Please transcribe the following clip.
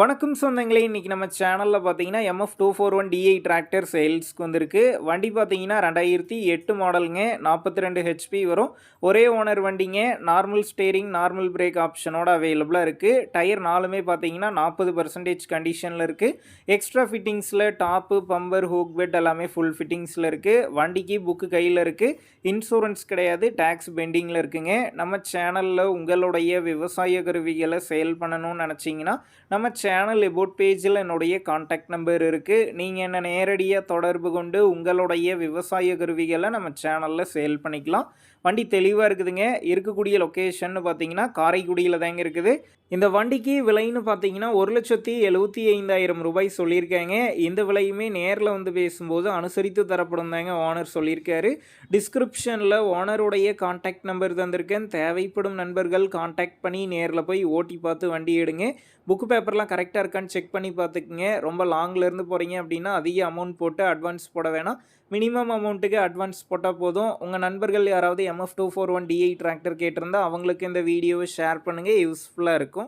வணக்கம் சொந்தங்களே இன்றைக்கி நம்ம சேனலில் பார்த்தீங்கன்னா MF two four one DI tractor சேல்ஸ்க்கு வந்திருக்கு. வண்டி பார்த்தீங்கன்னா ரெண்டாயிரத்தி எட்டு மாடலுங்க நாற்பத்தி ரெண்டு ஹெச்பி வரும். ஒரே ஓனர் வண்டிங்க நார்மல் ஸ்டேரிங் நார்மல் பிரேக் ஆப்ஷனோட அவைலபிளாக இருக்குது டயர் நாலுமே பார்த்தீங்கன்னா நாற்பது பர்சன்டேஜ் கண்டிஷனில் இருக்குது எக்ஸ்ட்ரா ஃபிட்டிங்ஸில் டாப்பு பம்பர் ஹூக் பெட் எல்லாமே ஃபுல் ஃபிட்டிங்ஸில் இருக்குது வண்டிக்கு புக்கு கையில் இருக்குது இன்சூரன்ஸ் கிடையாது டேக்ஸ் பெண்டிங்கில் இருக்குங்க. நம்ம சேனலில் உங்களுடைய விவசாய கருவிகளை சேல் பண்ணணும்னு நினச்சிங்கன்னா நம்ம சேனல் எபோட் பேஜில் என்னுடைய காண்டாக்ட் நம்பர் இருக்குது நீங்கள் என்ன நேரடியாக தொடர்பு கொண்டு உங்களுடைய விவசாய கருவிகளை நம்ம சேனலில் சேல் பண்ணிக்கலாம். வண்டி தெளிவாக இருக்குதுங்க. இருக்கக்கூடிய லொக்கேஷன் பார்த்தீங்கன்னா காரைக்குடியில் தாங்க இருக்குது. இந்த வண்டிக்கு விலைன்னு பார்த்தீங்கன்னா ஒரு லட்சத்தி எழுபத்தி ஐந்தாயிரம் ரூபாய் சொல்லியிருக்காங்க. இந்த விலையுமே நேரில் வந்து பேசும்போது அனுசரித்து தரப்படும் தாங்க ஓனர் சொல்லியிருக்காரு. டிஸ்கிரிப்ஷனில் ஓனருடைய காண்டாக்ட் நம்பர் தந்திருக்கேன். தேவைப்படும் நண்பர்கள் காண்டாக்ட் பண்ணி நேரில் போய் ஓட்டி பார்த்து வண்டி எடுங்க. புக்கு பேப்பர்லாம் கரெக்டாக இருக்கான்னு செக் பண்ணி பார்த்துக்குங்க. ரொம்ப லாங்லேருந்து போகிறீங்க அப்படின்னா அதிக அமௌண்ட் போட்டு அட்வான்ஸ் போட வேணாம். மினிமம் அமௌண்ட்டுக்கு அட்வான்ஸ் போட்டால் போதும். உங்கள் நண்பர்கள் யாராவது MF two four one DI tractor கேட்டிருந்தால் அவங்களுக்கு இந்த வீடியோவை ஷேர் பண்ணுங்கள் யூஸ்ஃபுல்லாக இருக்கும்.